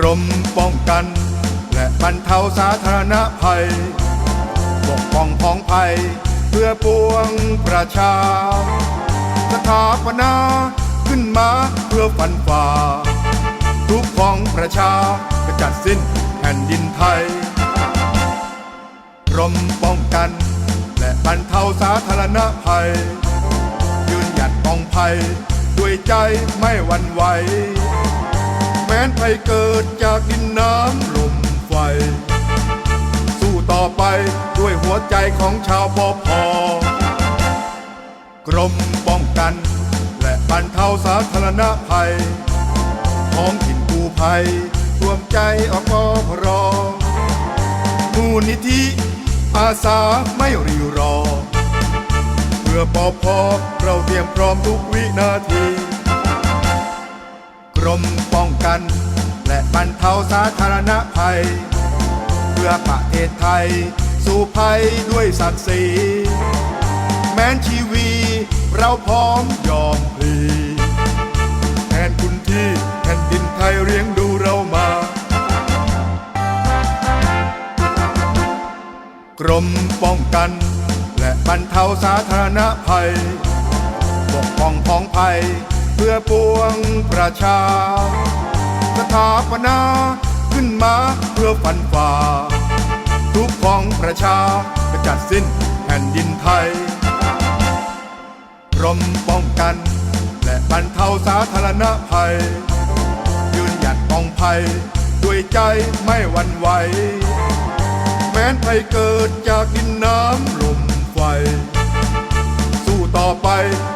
กรมป้องกัน และบรรเทาสาธารณภัยปกป้องพ้องภัย เพื่อปวงประชา สถาปนาขึ้นมาเพื่อฟันฝ่า ทุกของประชากระจัดสิ้นแผ่นดินไทยกรมป้องกัน และบรรเทาสาธารณภัย ยืนหยัดป้องภัย ด้วยใจไม่หวั่นไหว แม้นภัยเกิดจากดินน้ำลมไฟ สู้ต่อไปด้วยหัวใจของชาวปอพอกรมป้องกัน และบรรเทาสาธารณภัยท้องถิ่นกูภัยรวมใจอปพรมูลนิธิอาสาไม่รีรอ เพื่อปอพอเราเตรียมพร้อมทุกวินาที มป้องกัน และบรรเทาสาธารณภัย เพื่อประเทศไทย สู่ภัยด้วยศักดิ์ศรีแม้นชีวีเราพร้อมยอมพลีแทนคุณที่แผ่นดินไทยเลี้ยงดูเรามา กรมป้องกัน และบรรเทาสาธารณภัยปกป้องพ้องภัย เพื่อปวงประชาสถาปนาขึ้นมาเพื่อฟันฝ่า ทุกของประชากระจัดสิ้นแผ่นดินไทยกรมป้องกัน และบรรเทาสาธารณภัย ยืนหยัดป้องภัย ด้วยใจไม่หวั่นไหว แม้นภัยเกิดจากดินน้ำล ต่อไป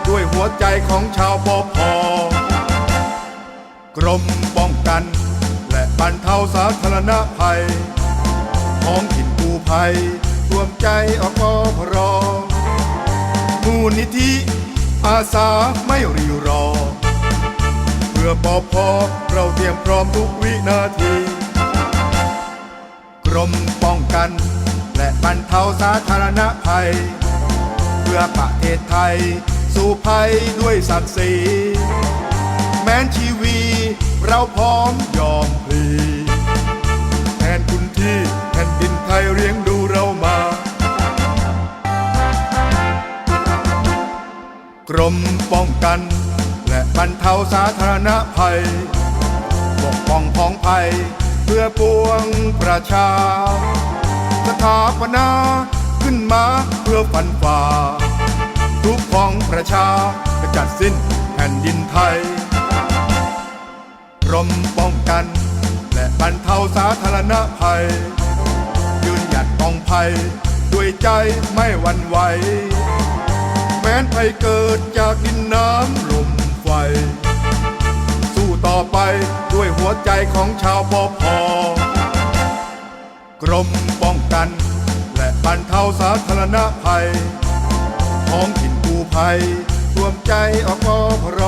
ด้วยหัวใจของชาวปอพกรมป้องกัน และบรรเทาสาธารณภัยท้องถิ่นกู้ภัยรวมใจอปพรมูลนิธิอาสาไม่รีรอ เพื่อปอพอเราเตรียมพร้อมทุกวินาที กรมป้องกัน และบรรเทาสาธารณภัย พื่อประเทศไทย สู่ภัยด้วยศักดิ์ศรีแม้นชีวีเราพร้อมยอมพลีแทนคุณที่แผ่นดินไทยเลี้ยงดูเรามา กรมป้องกัน และบรรเทาสาธารณภัยปกป้องพ้องภัยเพื่อปวงประชา สถาปนา ขึ้นมาเพื่อฟันฝ่าทุกของประชากระจัดสิ้นแผ่นดินไทยกรมป้องกัน และบรรเทาสาธารณภัย ยืนหยัดป้องภัย ด้วยใจไม่หวั่นไหว แม้นภัยเกิดจากดินน้ำลมไฟ สู้ต่อไปด้วยหัวใจของชาวปอพอกรมป้องกัน และบรรเทาสาธารณภัยท้องถิ่นกู้ภัยรวมใจอปพร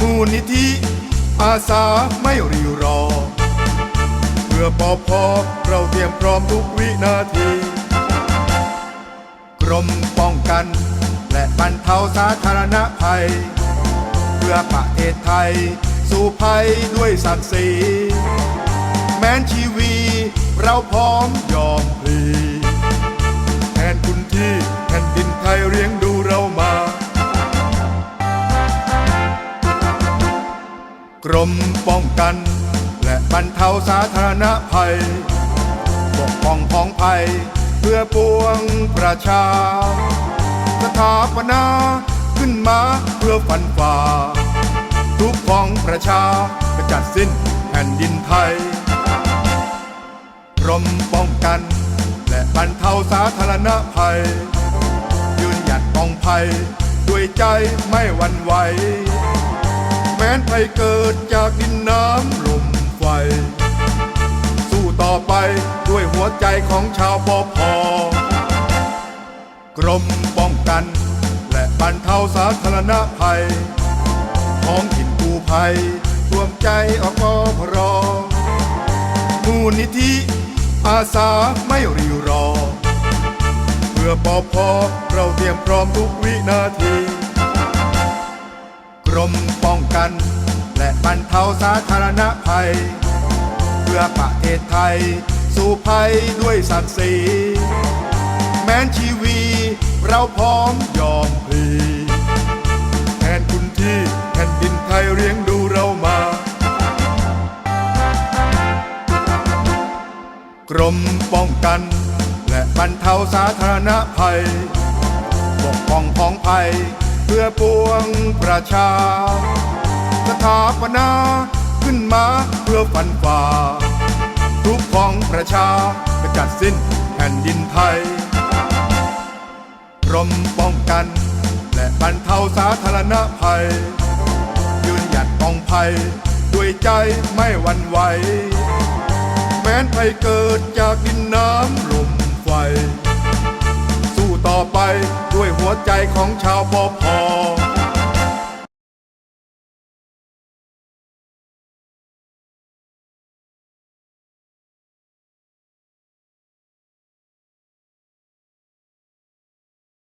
มูลนิธิอาสาไม่รีรอ เพื่อปอพอเราเตรียมพร้อมทุกวินาที กรมป้องกัน และบรรเทาสาธารณภัย เพื่อประเทศไทย สู่ภัยด้วยศักดิ์ศรีแม้นชีวีเราพร้อมยอม รมป้องกัน และบรรเทาสาธารณภัยปกป้องพ้องภัย เพื่อปวงประชา สถาปนาขึ้นมาเพื่อฟันฝ่า ทุกข์ของประชากระจัดสิ้นแผ่นดินไทยกรมป้องกัน และบรรเทาสาธารณภัย ยืนหยัดป้องภัย ด้วยใจไม่หวั่นไหว แม้นภัยเกิดจากดินน้ำลมไฟ สู้ต่อไปด้วยหัวใจของชาวปอพอกรมป้องกัน และบรรเทาสาธารณภัยท้องถิ่นกูภัยรวมใจอปพรมูลนิธิอาสาไม่รีรอ เพื่อปอพอเราเตรียมพร้อมทุกวินาที รมป้องกัน และบรรเทาสาธารณภัย เพื่อประเทศไทย สู่ภัยด้วยศักดิ์ศรีแม้นชีวีเราพร้อมยอมพลีแทนคุณที่แผ่นดินไทยเลี้ยงดูเรามา กรมป้องกัน และบรรเทาสาธารณภัยปกป้องพ้องภัย พื่อปวงประชา สถาปนาขึ้นมาเพื่อฟันฝ่า ทุกของประชากระจัดสิ้นแผ่นดินไทยกรมป้องกัน และบรรเทาสาธารณภัย ยืนหยัดป้องภัย ด้วยใจไม่หวั่นไหว แม้นภัยเกิดจากดินน้ำลมไฟ ไป ด้วยหัวใจของชาวปอพอ